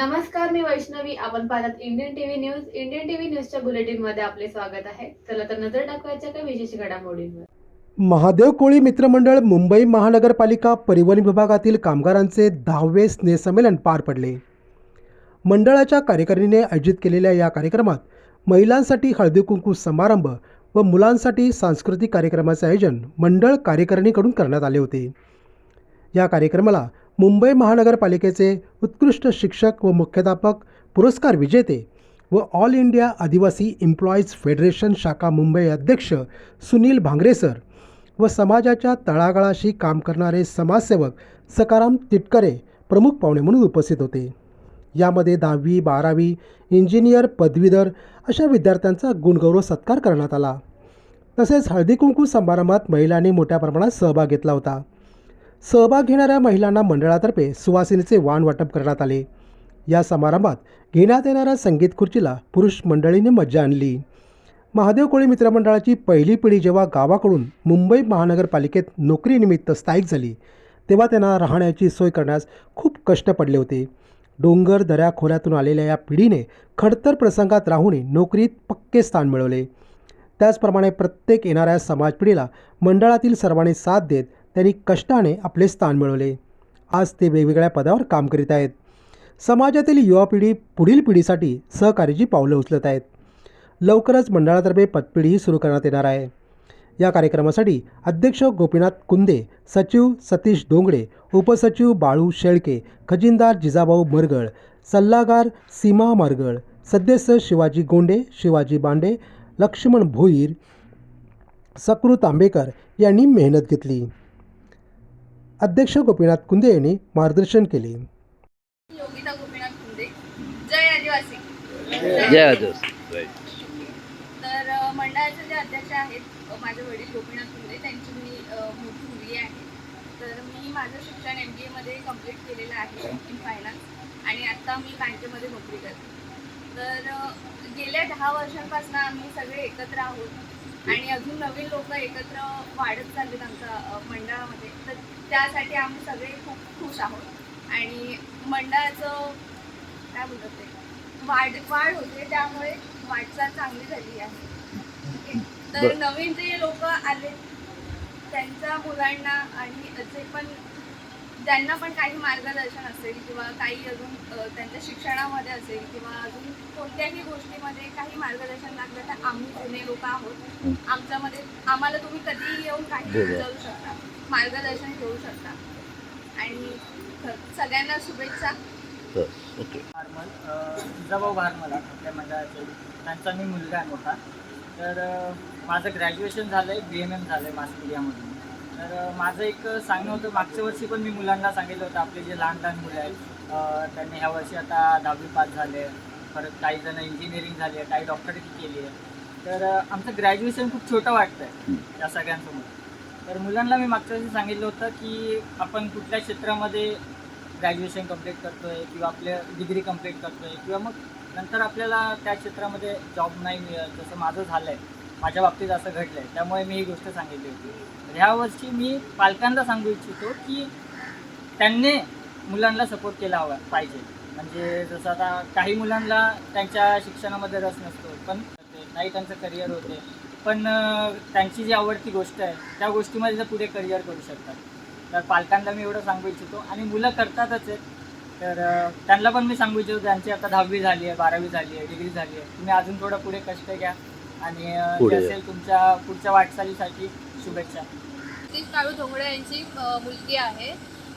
नमस्कार मी वैष्णवी. आपण पाहतात Indian TV news Indian TV न्यूजच्या बुलेटिनमध्ये आपले स्वागत आहे. चला तर नजर टाकवायच्या काही विशेष घडामोडींवर. महादेव कोळी मित्रमंडळ मुंबई महानगरपालिका परिवहन विभागातील कामगारांचे दहावे स्नेहसंमेलन पार पडले. मंडळाच्या कार्यकारिणीने आयोजित केलेल्या या कार्यक्रमात महिलांसाठी हळदी कुंकू समारंभ व मुलांसाठी सांस्कृतिक कार्यक्रमाचे आयोजन मंडळ कार्यकारिणीकडून करण्यात आले होते. या कार्यक्रमाला मुंबई महानगरपालिकेचे उत्कृष्ट शिक्षक व मुख्याध्यापक पुरस्कार विजेते व all India Adivasi employees federation शाखा मुंबई अध्यक्ष सुनील भांगरे सर व समाजाच्या तळागाळाशी काम करणारे समाजसेवक सकाराम तिटकरे प्रमुख पाहुणे म्हणून उपस्थित होते. यामध्ये दहावी बारावी इंजिनियर पदवीधर अशा विद्यार्थ्यांचा गुणगौरव सत्कार करण्यात आला. तसेच हळदी कुंकू समारंभात महिलांनी मोठ्या प्रमाणात सहभाग घेतला होता. सहभाग घेणाऱ्या महिलांना मंडळातर्फे सुवासिनीचे वाण वाटप करण्यात आले. या समारंभात घेण्यात येणाऱ्या संगीत खुर्चीला पुरुष मंडळीने मज्जा आणली. महादेव कोळी मित्रमंडळाची पहिली पिढी जेव्हा गावाकडून मुंबई महानगरपालिकेत नोकरीनिमित्त स्थायिक झाली तेव्हा त्यांना राहण्याची सोय करण्यास खूप कष्ट पडले होते. डोंगर दऱ्या खोऱ्यातून आलेल्या या पिढीने खडतर प्रसंगात राहूनही नोकरीत पक्के स्थान मिळवले. त्याचप्रमाणे प्रत्येक येणाऱ्या समाज पिढीला मंडळातील सर्वांनी साथ देत त्यांनी कष्टाने आपले स्थान मिळवले. आज ते वेगवेगळ्या पदावर काम करीत आहेत. समाजातील युवा पिढी पुढील पिढीसाठी सहकार्याची पावलं उचलत आहेत. लवकरच मंडळातर्फे पदपिढीही सुरू करण्यात येणार आहे. या कार्यक्रमासाठी अध्यक्ष गोपीनाथ कुंदे सचिव सतीश डोंगडे उपसचिव बाळू शेळके खजिनदार जिजाभाऊ मरगळ सल्लागार सीमा मरगळ सदस्य शिवाजी गोंडे शिवाजी बांडे लक्ष्मण भोईर सकृत आंबेकर यांनी मेहनत घेतली. अध्यक्ष गोपीनाथ कुंदे यांनी मार्गदर्शन केले. योगिता गोपीनाथ कुंदे. जय आदिवासी. जय आदिवासी. राईट तर मंडळाचे जे अध्यक्ष आहेत माझे वडील गोपीनाथ कुंदे त्यांची मी मोठी मुलगी आहे. तर मी माझं शिक्षण एम बी एमध्ये कंप्लीट केलेलं आहे इन फायनान्स आणि आत्ता मी बँकेमध्ये नोकरी करते. तर गेल्या दहा वर्षांपासून आम्ही सगळे एकत्र आहोत. आणि अजून नवीन लोक एकत्र वाढत चाललेत आमच्या मंडळामध्ये तर त्यासाठी आम्ही सगळे खूप खुश आहोत आणि मंडळाचं काय बोलतात ते वाढ वाढ होते त्यामुळे वाटचाल चांगली झाली आहे. तर. नवीन जे लोक आले त्यांच्या मुलांना आणि जे पण ज्यांना पण काही मार्गदर्शन असेल किंवा काही अजून त्यांच्या शिक्षणामध्ये असेल किंवा अजून कोणत्याही गोष्टीमध्ये काही मार्गदर्शन लागलं तर आम्ही जुने लोक आहोत. आमच्यामध्ये आम्हाला तुम्ही कधीही येऊन काही. विचारू शकता. मार्गदर्शन घेऊ शकता. आणि सगळ्यांना शुभेच्छा. भारमल जिजाभाऊ भारमल आपल्या मंडळाचे. त्यांचा मी मुलगा आहे मोठा. तर माझं ग्रॅज्युएशन झालं आहे बी एम एम झालं आहे मास मीडियामधून तर माझं एक सांगणं होतं मागच्या वर्षी पण मी मुलांना सांगितलं होतं आपले जे लहान लहान मुलं आहेत त्यांनी ह्या वर्षी आता दहावी पास झाले परत काही जण इंजिनिअरिंग झाले आहे काही डॉक्टरी केली आहे तर आमचं ग्रॅज्युएशन खूप छोटं वाटतं आहे या सगळ्यांसमोर. तर मुलांना मी मागच्या वर्षी सांगितलं होतं की आपण कुठल्या क्षेत्रामध्ये ग्रॅज्युएशन कंप्लीट करतो आहे किंवा आपल्या डिग्री कंप्लीट करतो आहे किंवा मग नंतर आपल्याला त्या क्षेत्रामध्ये जॉब नाही मिळत जसं माझं झालं आहे माझ्या बाबतीत असं घडलं आहे त्यामुळे मी ही गोष्ट सांगितली होती. तर ह्या मी पालकांना सांगू इच्छितो की त्यांनी मुलांना सपोर्ट केला हवा पाहिजे. म्हणजे जसं आता काही मुलांना त्यांच्या शिक्षणामध्ये रस नसतो पण नाही त्यांचं करिअर होते. पण त्यांची जी आवडती गोष्ट आहे त्या गोष्टीमध्ये ते पुढे करिअर करू शकतात. तर पालकांना मी एवढं सांगू इच्छितो. आणि मुलं करतातच आहेत. तर त्यांना पण मी सांगू इच्छितो त्यांची आता दहावी झाली आहे बारावी झाली आहे डिग्री झाली आहे. तुम्ही अजून थोडं पुढे कष्ट घ्या. आणि अं, पुढे जे या. असेल तुमच्या पुढच्या वाटचालीसाठी शुभेच्छा. सतीश काळू धोंगडे यांची अ, मुलगी आहे.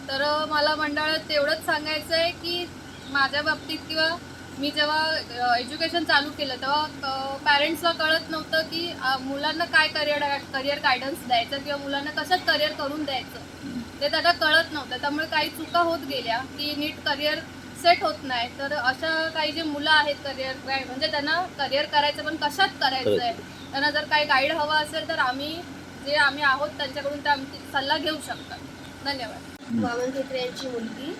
तर अ, मला मंडळात तेवढंच सांगायचं आहे की माझ्या बाबतीत किंवा मी जेव्हा एज्युकेशन चालू केलं तेव्हा पॅरेंट्सला कळत नव्हतं की अ, मुलांना काय करिअर करिअर गायडन्स द्यायचं किंवा मुलांना कशात करिअर करून द्यायचं. ते त्यांना कळत नव्हतं. त्यामुळे काही चुका होत गेल्या की नीट करिअर सेट होत नाही. तर अशा काही जे मुलं आहेत करिअर म्हणजे त्यांना करिअर करायचं पण कशात करायचं आहे त्यांना जर काही गाईड हवा असेल तर आम्ही जे आम्ही आहोत त्यांच्याकडून ते आमची सल्ला घेऊ शकतात. धन्यवाद. वामन खेत्रे यांची मुलगी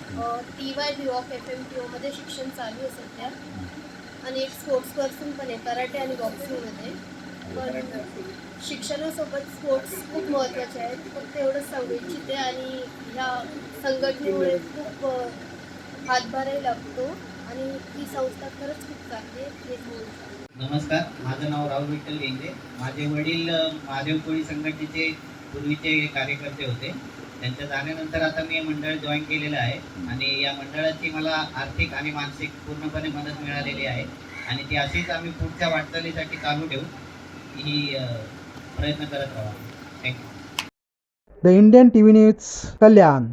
T Y V of F M P ओमध्ये शिक्षण चालू आहे सध्या. आणि एक स्पोर्ट्स पर्सन पण आहे कराटे आणि बॉक्सिंगमध्ये पण शिक्षणासोबत स्पोर्ट्स खूप महत्त्वाचे आहेत. फक्त एवढंच सांगू इच्छिते आणि ह्या संघटनेमुळे खूप हातभारही लागतो आणि ही संस्था खरंच खूप चांगली हे नमस्कार माझं नाव राहुल विठ्ठल गेंदे माझे वडील महादेव कोळी संघटनेचे पूर्वीचे कार्यकर्ते होते. त्यांच्या जाण्यानंतर आता मी हे मंडळ जॉईन केलेलं आहे आणि या मंडळाची मला आर्थिक आणि मानसिक पूर्णपणे मदत मिळालेली आहे. आणि ती अशीच आम्ही पुढच्या वाटचालीसाठी चालू ठेवू. ही प्रयत्न करत राहू. Thank you the Indian T V news Kalyan